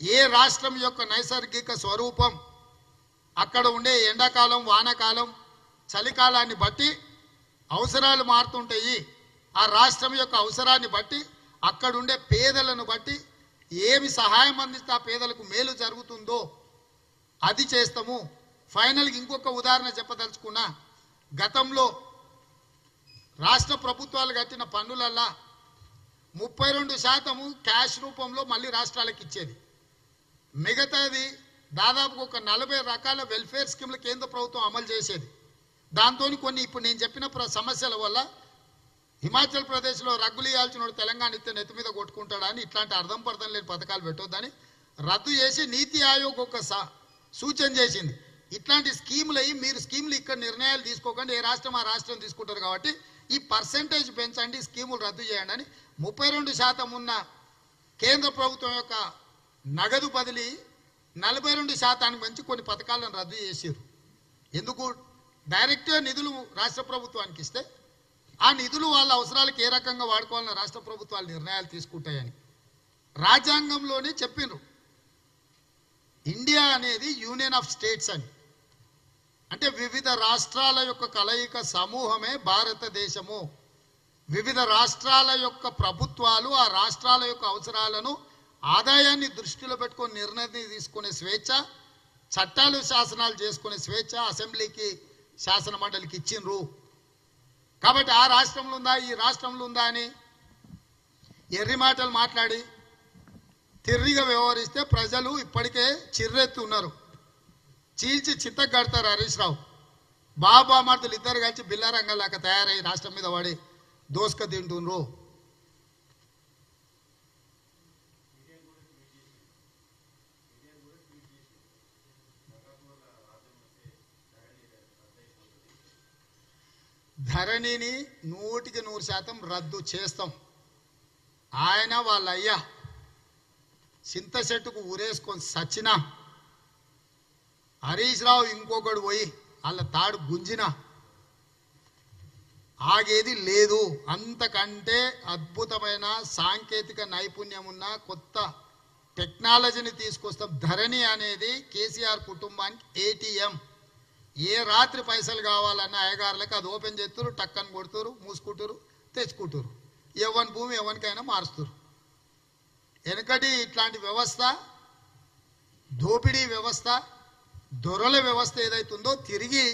ఏ రాష్ట్రం యొక్క నైసర్గిక స్వరూపం? అక్కడ ఉండే ఎండాకాలం వానకాలం చలికాలాన్ని బట్టి అవసరాలు మారుతుంటాయి. ఆ రాష్ట్రం యొక్క అవసరాన్ని బట్టి అక్కడుండే పేదలను బట్టి ఏమి సహాయం అందిస్తే ఆ పేదలకు మేలు జరుగుతుందో అది చేస్తాము. ఫైనల్కి ఇంకొక ఉదాహరణ చెప్పదలుచుకున్నా గతంలో రాష్ట్ర ప్రభుత్వాలు కట్టిన పన్నులల్లా ముప్పై రెండు శాతము క్యాష్ రూపంలో మళ్ళీ రాష్ట్రాలకు ఇచ్చేది. మిగతాది దాదాపు ఒక నలభై రకాల వెల్ఫేర్ స్కీమ్లు కేంద్ర ప్రభుత్వం అమలు చేసేది. దాంతో కొన్ని ఇప్పుడు నేను చెప్పిన ప్ర- సమస్యల వల్ల హిమాచల్ ప్రదేశ్లో రగ్గులు ఇవ్వాల్సిన వాడు తెలంగాణ ఇస్తే నెత్తి మీద కొట్టుకుంటాడా అని ఇట్లాంటి అర్థం పర్థం లేని పథకాలు పెట్టొద్దని రద్దు చేసి నీతి ఆయోగ్ ఒక స- సూచన చేసింది. ఇట్లాంటి స్కీములు అయ్యి మీరు స్కీములు ఇక్కడ నిర్ణయాలు తీసుకోకండి. ఏ రాష్ట్రం ఆ రాష్ట్రం తీసుకుంటారు కాబట్టి ఈ పర్సంటేజ్ పెంచండి స్కీములు రద్దు చేయండి అని ముప్పై రెండు శాతం ఉన్న కేంద్ర ప్రభుత్వం యొక్క నగదు బదిలీ నలభై రెండు శాతానికి మంచి కొన్ని పథకాలను రద్దు చేశారు. ఎందుకు? డైరెక్ట్గా నిధులు రాష్ట్ర ప్రభుత్వానికి ఇస్తే ఆ నిధులు వాళ్ళ అవసరాలకు ఏ రకంగా వాడుకోవాలని రాష్ట్ర ప్రభుత్వాలు నిర్ణయాలు తీసుకుంటాయని రాజ్యాంగంలోనే చెప్పిండ్రు ఇండియా అనేది యూనియన్ ఆఫ్ స్టేట్స్ అని. అంటే వివిధ రాష్ట్రాల యొక్క కలయిక సమూహమే భారతదేశము. వివిధ రాష్ట్రాల యొక్క ప్రభుత్వాలు ఆ రాష్ట్రాల యొక్క అవసరాలను ఆదాయాన్ని దృష్టిలో పెట్టుకొని నిర్ణయం తీసుకునే స్వేచ్ఛ చట్టాలు శాసనాలు చేసుకునే స్వేచ్ఛ అసెంబ్లీకి శాసన మండలికి ఇచ్చిండ్రు. కాబట్టి ఆ రాష్ట్రంలో ఉందా ఈ రాష్ట్రంలో ఉందా అని ఎర్రి మాటలు మాట్లాడి తిర్రిగా వ్యవహరిస్తే ప్రజలు ఇప్పటికే చిర్రెత్తి ఉన్నారు. చీల్చి చిత్తకు కడతారు హరీష్ రావు. బాబా మార్తలు ఇద్దరు కలిసి బిల్లారంగంలాగా తయారై రాష్ట్రం మీద పడి దోసుక తింటుండ్రు. ధరణిని నూటికి నూరు శాతం రద్దు చేస్తాం. ఆయన వాళ్ళ అయ్యా చింత చెట్టుకు ఊరేసుకొని సచ్చినా హరీష్ రావు ఇంకొకడు పోయి వాళ్ళ తాడు గుంజిన ఆగేది లేదు. అంతకంటే అద్భుతమైన సాంకేతిక నైపుణ్యం ఉన్న కొత్త టెక్నాలజీని తీసుకొస్తాం. ధరణి అనేది కేసీఆర్ కుటుంబానికి ఏటీఎం ఏ రాత్రి పైసలు కావాలన్న అయ్యగారులకు అది ఓపెన్ చేస్తారు టక్కని కొడుతురు మూసుకుంటారు తెచ్చుకుంటారు. ఎవరి భూమి ఎవరికైనా మారుస్తారు. వెనకటి ఇట్లాంటి వ్యవస్థ దోపిడీ వ్యవస్థ దొరల వ్యవస్థ ఏదైతుందో తిరిగి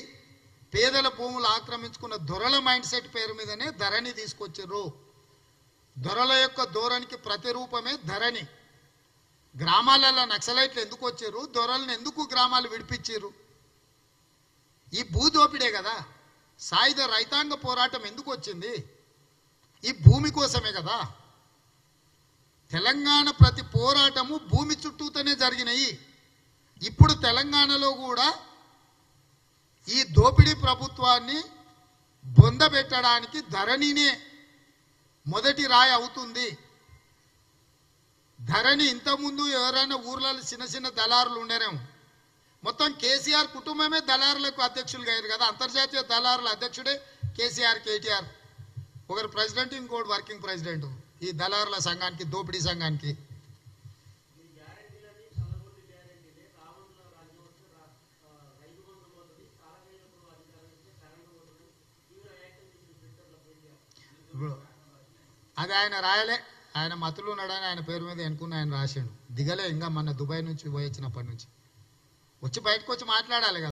పేదల భూములు ఆక్రమించుకున్న దొరల మైండ్ సెట్ పేరు మీదనే ధరణి తీసుకొచ్చారు దొరల యొక్క ధోరణికి ప్రతిరూపమే ధరణి. గ్రామాలలో నక్సలైట్లు ఎందుకు వచ్చారు దొరలను ఎందుకు గ్రామాలు విడిపించారు ఈ భూదోపిడే కదా. సాయుధ రైతాంగ పోరాటం ఎందుకు వచ్చింది? ఈ భూమి కోసమే కదా. తెలంగాణ ప్రతి పోరాటము భూమి చుట్టూతోనే జరిగినాయి. ఇప్పుడు తెలంగాణలో కూడా ఈ దోపిడీ ప్రభుత్వాన్ని బొందబెట్టడానికి ధరణినే మొదటి రాయి అవుతుంది. ధరణి ఇంతకుముందు ఎవరైనా ఊర్లలో చిన్న చిన్న దళారులు ఉండేనేమో మొత్తం కేసీఆర్ కుటుంబమే దళారులకు అధ్యక్షులు అయ్యారు కదా. అంతర్జాతీయ దళారుల అధ్యక్షుడే కేసీఆర్ కేటీఆర్. ఒకరు ప్రెసిడెంట్ ఇంకోటి వర్కింగ్ ప్రెసిడెంట్. ఈ దళారుల సంఘానికి దోపిడీ సంఘానికి. అది ఆయన రాయలే. ఆయన మతులు ఉన్నాడని ఆయన పేరు మీద ఎన్నుకున్న ఆయన రాశాడు దిగలే ఇంకా మన దుబాయ్ నుంచి పోయి వచ్చినప్పటి నుంచి. వచ్చి బయటకు వచ్చి మాట్లాడాలి కదా.